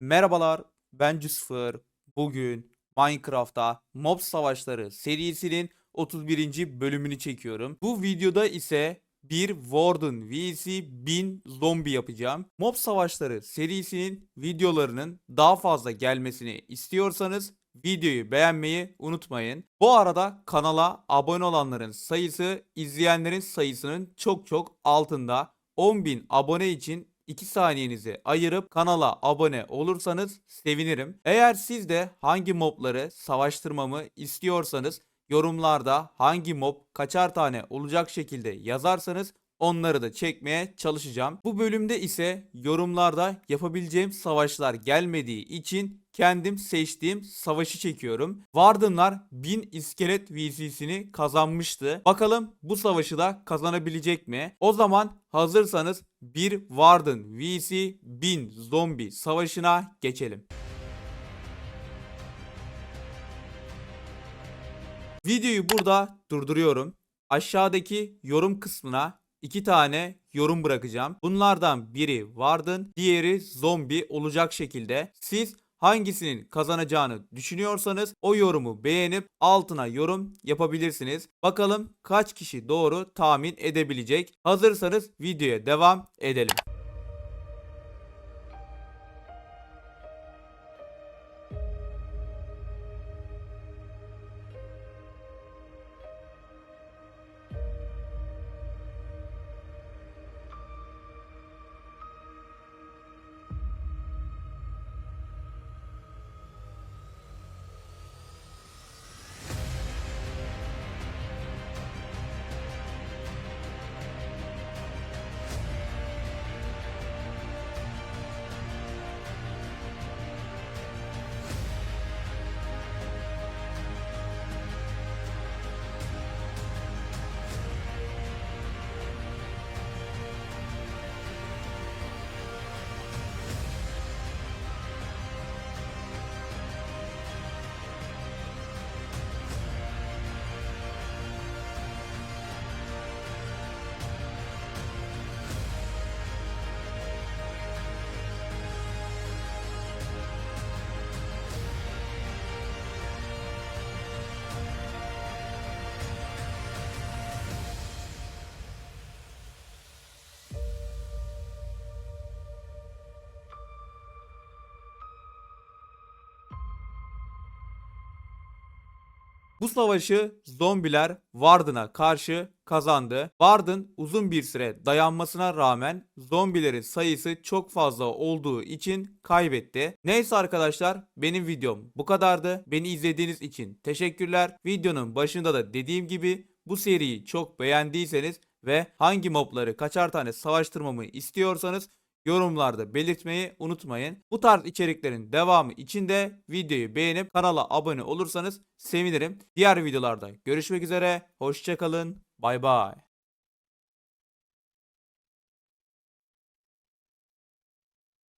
Merhabalar, ben Cüsfır. Bugün Minecraft'ta Mob Savaşları serisinin 31. bölümünü çekiyorum. Bu videoda ise bir Warden vs 1000 zombi yapacağım. Mob Savaşları serisinin videolarının daha fazla gelmesini istiyorsanız videoyu beğenmeyi unutmayın. Bu arada kanala abone olanların sayısı izleyenlerin sayısının çok çok altında. 10.000 abone için 2 saniyenizi ayırıp kanala abone olursanız sevinirim. Eğer siz de hangi mobları savaştırmamı istiyorsanız yorumlarda hangi mob kaçar tane olacak şekilde yazarsanız onları da çekmeye çalışacağım. Bu bölümde ise yorumlarda yapabileceğim savaşlar gelmediği için kendim seçtiğim savaşı çekiyorum. Warden'lar 1000 iskelet VC'sini kazanmıştı. Bakalım bu savaşı da kazanabilecek mi? O zaman hazırsanız bir Warden VC 1000 zombi savaşına geçelim. Videoyu burada durduruyorum. Aşağıdaki yorum kısmına iki tane yorum bırakacağım. Bunlardan biri Warden, diğeri zombi olacak şekilde. Siz hangisinin kazanacağını düşünüyorsanız o yorumu beğenip altına yorum yapabilirsiniz. Bakalım kaç kişi doğru tahmin edebilecek. Hazırsanız videoya devam edelim. Bu savaşı zombiler Warden'a karşı kazandı. Warden uzun bir süre dayanmasına rağmen zombilerin sayısı çok fazla olduğu için kaybetti. Neyse arkadaşlar benim videom bu kadardı. Beni izlediğiniz için teşekkürler. Videonun başında da dediğim gibi bu seriyi çok beğendiyseniz ve hangi mobları kaçar tane savaştırmamı istiyorsanız yorumlarda belirtmeyi unutmayın. Bu tarz içeriklerin devamı için de videoyu beğenip kanala abone olursanız sevinirim. Diğer videolarda görüşmek üzere. Hoşçakalın. Bay bay.